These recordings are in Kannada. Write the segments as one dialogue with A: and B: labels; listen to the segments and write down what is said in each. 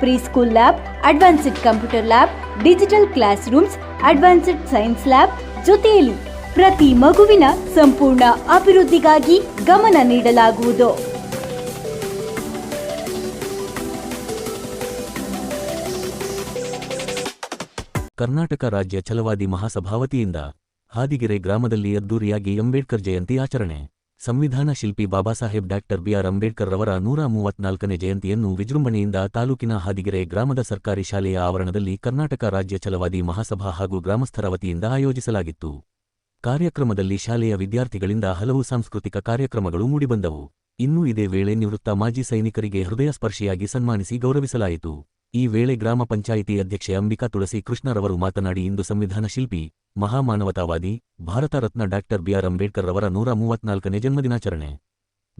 A: pre school lab advanced computer lab digital class rooms advanced science lab ಜೊತೆಯಲ್ಲಿ ಪ್ರತಿ ಮಗುವಿನ ಸಂಪೂರ್ಣ ಅಭಿವೃದ್ಧಿಗಾಗಿ ಗಮನ ನೀಡಲಾಗುವುದು.
B: ಕರ್ನಾಟಕ ರಾಜ್ಯ ಛಲವಾದಿ ಮಹಾಸಭಾವತಿಯಿಂದ ಹಾದಿಗೆರೆ ಗ್ರಾಮದಲ್ಲಿ ಅದ್ದೂರಿಯಾಗಿ ಅಂಬೇಡ್ಕರ್ ಜಯಂತಿ ಆಚರಣೆ. ಸಂವಿಧಾನ ಶಿಲ್ಪಿ ಬಾಬಾಸಾಹೇಬ್ ಡಾಕ್ಟರ್ ಬಿಆರ್ ಅಂಬೇಡ್ಕರ್ ರವರ ನೂರ ಮೂವತ್ನಾಲ್ಕನೇ ಜಯಂತಿಯನ್ನು ವಿಜೃಂಭಣೆಯಿಂದ ತಾಲೂಕಿನ ಹಾದಿಗೆರೆ ಗ್ರಾಮದ ಸರ್ಕಾರಿ ಶಾಲೆಯ ಆವರಣದಲ್ಲಿ ಕರ್ನಾಟಕ ರಾಜ್ಯ ಛಲವಾದಿ ಮಹಾಸಭಾ ಹಾಗೂ ಗ್ರಾಮಸ್ಥರ ವತಿಯಿಂದ ಆಯೋಜಿಸಲಾಗಿತ್ತು. ಕಾರ್ಯಕ್ರಮದಲ್ಲಿ ಶಾಲೆಯ ವಿದ್ಯಾರ್ಥಿಗಳಿಂದ ಹಲವು ಸಾಂಸ್ಕೃತಿಕ ಕಾರ್ಯಕ್ರಮಗಳು ಮೂಡಿಬಂದವು. ಇನ್ನೂ ಇದೇ ವೇಳೆ ನಿವೃತ್ತ ಮಾಜಿ ಸೈನಿಕರಿಗೆ ಹೃದಯಸ್ಪರ್ಶಿಯಾಗಿ ಸನ್ಮಾನಿಸಿ ಗೌರವಿಸಲಾಯಿತು. ಈ ವೇಳೆ ಗ್ರಾಮ ಪಂಚಾಯಿತಿ ಅಧ್ಯಕ್ಷೆ ಅಂಬಿಕಾ ತುಳಸಿ ಕೃಷ್ಣರವರು ಮಾತನಾಡಿ, ಇಂದು ಸಂವಿಧಾನ ಶಿಲ್ಪಿ, ಮಹಾಮಾನವತಾವಾದಿ, Bharat Ratna doctor B R Ambedkar ರವರ ನೂರ ಮೂವತ್ನಾಲ್ಕನೇ ಜನ್ಮದಿನಾಚರಣೆ.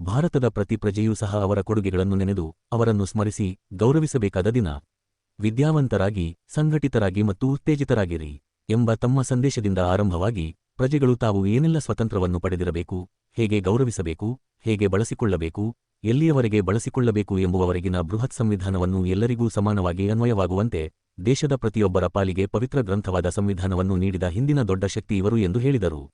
B: ಭಾರತದ ಪ್ರತಿ ಪ್ರಜೆಯೂ ಸಹ ಅವರ ಕೊಡುಗೆಗಳನ್ನು ನೆನೆದು, ಅವರನ್ನು ಸ್ಮರಿಸಿ, ಗೌರವಿಸಬೇಕಾದ ದಿನ. ವಿದ್ಯಾವಂತರಾಗಿ, ಸಂಘಟಿತರಾಗಿ ಮತ್ತು ಉತ್ತೇಜಿತರಾಗಿರಿ ಎಂಬ ತಮ್ಮ ಸಂದೇಶದಿಂದ ಆರಂಭವಾಗಿ, ಪ್ರಜೆಗಳು ತಾವು ಏನೆಲ್ಲ ಸ್ವತಂತ್ರವನ್ನು ಪಡೆದಿರಬೇಕು, ಹೇಗೆ ಗೌರವಿಸಬೇಕು, ಹೇಗೆ ಬಳಸಿಕೊಳ್ಳಬೇಕು ಎಲ್ಲಿಯವರೆಗೆ ಬಳಸಿಕೊಳ್ಳಬೇಕು ಎಂಬುವವರೆಗಿನ ಬೃಹತ್ ಸಂವಿಧಾನವನ್ನು ಎಲ್ಲರಿಗೂ ಸಮಾನವಾಗಿ ಅನ್ವಯವಾಗುವಂತೆ ದೇಶದ ಪ್ರತಿಯೊಬ್ಬರ ಪಾಲಿಗೆ ಪವಿತ್ರ ಗ್ರಂಥವಾದ ಸಂವಿಧಾನವನ್ನು ನೀಡಿದ ಹಿಂದಿನ ದೊಡ್ಡ ಶಕ್ತಿ ಇವರು ಎಂದು ಹೇಳಿದರು.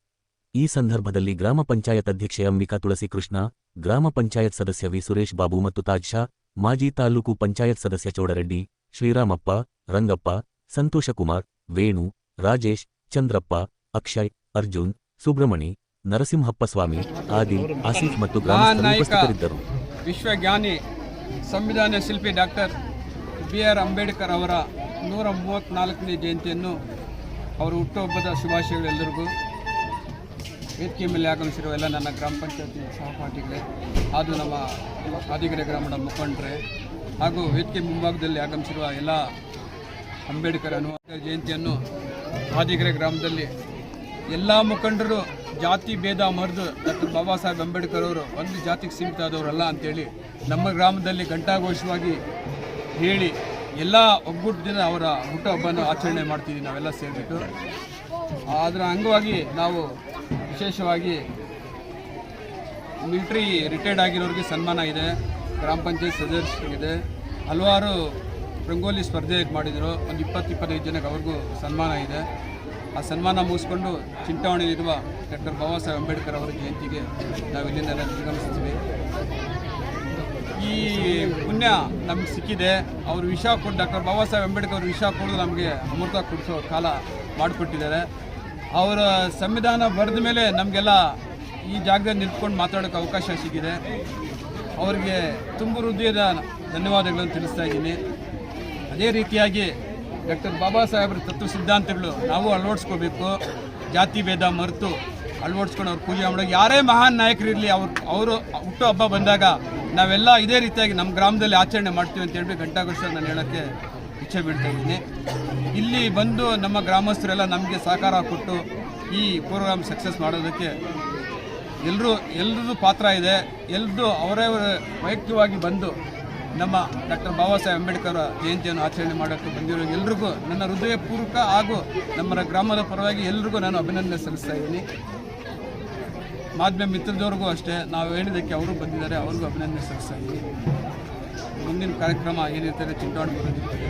B: ಈ ಸಂದರ್ಭದಲ್ಲಿ ಗ್ರಾಮ ಪಂಚಾಯತ್ ಅಧ್ಯಕ್ಷೆ ಅಂಬಿಕಾ ತುಳಸಿ ಕೃಷ್ಣ ಗ್ರಾಮ ಪಂಚಾಯತ್ ಸದಸ್ಯ ವಿ. ಸುರೇಶ್ ಬಾಬು ಮತ್ತು ತಾಜ್ ಶಾ ಮಾಜಿ ತಾಲೂಕು ಪಂಚಾಯತ್ ಸದಸ್ಯ ಚೌಡರೆಡ್ಡಿ ಶ್ರೀರಾಮಪ್ಪ, ರಂಗಪ್ಪ ಸಂತೋಷಕುಮಾರ್ ವೇಣು, ರಾಜೇಶ್, ಚಂದ್ರಪ್ಪ, ಅಕ್ಷಯ್, ಅರ್ಜುನ್, ಸುಬ್ರಮಣಿ, ನರಸಿಂಹಪ್ಪಸ್ವಾಮಿ, ಆದಿಲ್, ಆಸೀಫ್ ಮತ್ತು ಗ್ರಾಮಸ್ಥರು ಉಪಸ್ಥಿತರಿದ್ದರು.
C: ವಿಶ್ವಜ್ಞಾನಿ ಸಂವಿಧಾನ ಶಿಲ್ಪಿ ಡಾಕ್ಟರ್ ಬಿ ಆರ್ ಅಂಬೇಡ್ಕರ್ ಅವರ ನೂರ ಮೂವತ್ತ್ನಾಲ್ಕನೇ ಜಯಂತಿಯನ್ನು ಅವರ ಹುಟ್ಟುಹಬ್ಬದ ಶುಭಾಶಯಗಳು ಎಲ್ಲರಿಗೂ. ವೇದಿಕೆ ಮೇಲೆ ಆಗಮಿಸಿರುವ ಎಲ್ಲ ನನ್ನ ಗ್ರಾಮ ಪಂಚಾಯತಿ ಸಹಪಾಠಿಗಳೇ ಅದು ನಮ್ಮ ಆದಿಗೆರೆ ಗ್ರಾಮದ ಮುಖಂಡರೇ, ಹಾಗೂ ವೇದಿಕೆ ಮುಂಭಾಗದಲ್ಲಿ ಆಗಮಿಸಿರುವ ಎಲ್ಲ ಅಂಬೇಡ್ಕರ್ ಅನುವಾದ ಜಯಂತಿಯನ್ನು ಆದಿಗೆರೆ ಗ್ರಾಮದಲ್ಲಿ ಎಲ್ಲ ಮುಖಂಡರು ಜಾತಿ ಭೇದ ಮರೆದು ಡಾಕ್ಟರ್ ಬಾಬಾ ಸಾಹೇಬ್ ಅಂಬೇಡ್ಕರ್ ಅವರು ಒಂದು ಜಾತಿಗೆ ಸೀಮಿತ ಆದವರಲ್ಲ ಅಂತೇಳಿ ನಮ್ಮ ಗ್ರಾಮದಲ್ಲಿ ಘಂಟಾಘೋಷವಾಗಿ ಹೇಳಿ ಎಲ್ಲ ಒಗ್ಗೂಟದಿಂದ ಅವರ ಹುಟ್ಟುಹಬ್ಬನ ಆಚರಣೆ ಮಾಡ್ತೀವಿ ನಾವೆಲ್ಲ ಸೇರಿಬಿಟ್ಟು. ಅದರ ಅಂಗವಾಗಿ ನಾವು ವಿಶೇಷವಾಗಿ ಮಿಲಿಟ್ರಿ ರಿಟೈರ್ಡ್ ಆಗಿರೋರಿಗೆ ಸನ್ಮಾನ ಇದೆ, ಗ್ರಾಮ ಪಂಚಾಯತ್ ಸದಸ್ಯರಿಗಿದೆ. ಹಲವಾರು ರಂಗೋಲಿ ಸ್ಪರ್ಧೆ ಮಾಡಿದರು, ಒಂದು ಇಪ್ಪತ್ತು, ಇಪ್ಪತ್ತೈದು ಜನಕ್ಕೆ ಅವ್ರಿಗೂ ಸನ್ಮಾನ ಇದೆ. ಆ ಸನ್ಮಾನ ಮುಗಿಸ್ಕೊಂಡು ಚಿಂತಾವಣೆಯಲ್ಲಿರುವ ಡಾಕ್ಟರ್ ಬಾಬಾ ಸಾಹೇಬ್ ಅಂಬೇಡ್ಕರ್ ಅವರ ಜಯಂತಿಗೆ ನಾವು ಇಲ್ಲಿಂದೆಲ್ಲ ನಿರ್ಗಮಿಸ್ತೀವಿ ಈ ಪುಣ್ಯ ನಮ್ಗೆ ಸಿಕ್ಕಿದೆ. ಅವರು ವಿಷ ಕೊಟ್ಟು ಡಾಕ್ಟರ್ ಬಾಬಾ ಸಾಹೇಬ್ ಅಂಬೇಡ್ಕರ್ ಅವರು ವಿಷ ಕೊಡೋದು ನಮಗೆ ಅಮೃತ ಕೊಡಿಸೋ ಕಾಲ ಮಾಡಿಕೊಟ್ಟಿದ್ದಾರೆ. ಅವರ ಸಂವಿಧಾನ ಬರೆದ ಮೇಲೆ ನಮಗೆಲ್ಲ ಈ ಜಾಗದಲ್ಲಿ ನಿಂತ್ಕೊಂಡು ಮಾತಾಡೋಕೆ ಅವಕಾಶ ಸಿಕ್ಕಿದೆ. ಅವರಿಗೆ ತುಂಬ ಹೃದಯದ ಧನ್ಯವಾದಗಳನ್ನು ತಿಳಿಸ್ತಾ ಇದ್ದೀನಿ. ಅದೇ ರೀತಿಯಾಗಿ ಡಾಕ್ಟರ್ ಬಾಬಾ ಸಾಹೇಬ್ರ ತತ್ವ ಸಿದ್ಧಾಂತಗಳು ನಾವು ಅಳವಡಿಸ್ಕೋಬೇಕು. ಜಾತಿ ಭೇದ ಮರೆತು ಅಳವಡಿಸ್ಕೊಂಡು ಅವ್ರು ಪೂಜೆ ಮಾಡೋಕೆ ಯಾರೇ ಮಹಾನ್ ನಾಯಕರಿರಲಿ ಅವ್ರು ಅವರು ಹುಟ್ಟು ಹಬ್ಬ ಬಂದಾಗ ನಾವೆಲ್ಲ ಇದೇ ರೀತಿಯಾಗಿ ನಮ್ಮ ಗ್ರಾಮದಲ್ಲಿ ಆಚರಣೆ ಮಾಡ್ತೀವಿ ಅಂತ ಹೇಳಿ ಘಂಟಾಘೋಷ ನಾನು ಹೇಳೋಕ್ಕೆ ಇಚ್ಛೆ ಬೀಳ್ತಾ ಇದ್ದೀನಿ. ಇಲ್ಲಿ ಬಂದು ನಮ್ಮ ಗ್ರಾಮಸ್ಥರೆಲ್ಲ ನಮಗೆ ಸಹಕಾರ ಕೊಟ್ಟು ಈ ಪ್ರೋಗ್ರಾಮ್ ಸಕ್ಸಸ್ ಮಾಡೋದಕ್ಕೆ ಎಲ್ಲರೂ ಎಲ್ಲರದ್ದು ಪಾತ್ರ ಇದೆ. ಎಲ್ಲರದ್ದು ಅವರೇ ವೈಯಕ್ತಿಕವಾಗಿ ಬಂದು ನಮ್ಮ ಡಾಕ್ಟರ್ ಬಾಬಾ ಸಾಹೇಬ್ ಅಂಬೇಡ್ಕರ್ ಜಯಂತಿಯನ್ನು ಆಚರಣೆ ಮಾಡೋಕ್ಕೆ ಬಂದಿರೋ ಎಲ್ರಿಗೂ ನನ್ನ ಹೃದಯಪೂರ್ವಕ ಹಾಗೂ ನಮ್ಮ ಗ್ರಾಮದ ಪರವಾಗಿ ಎಲ್ರಿಗೂ ನಾನು ಅಭಿನಂದನೆ ಸಲ್ಲಿಸ್ತಾ ಇದ್ದೀನಿ. ಮಾಧ್ಯಮ ಮಿತ್ರದವ್ರಿಗೂ ಅಷ್ಟೇ, ನಾವು ಹೇಳಿದ್ದಕ್ಕೆ ಅವರು ಬಂದಿದ್ದಾರೆ, ಅವ್ರಿಗೂ ಅಭಿನಂದನೆ ಸಲ್ಲಿಸ್ತಾ ಇದ್ದೀನಿ. ಮುಂದಿನ ಕಾರ್ಯಕ್ರಮ ಏನಿರ್ತಾರೆ ಚಿಂತಾಡ್ಬೋದು ಬರೋದಿರ್ತದೆ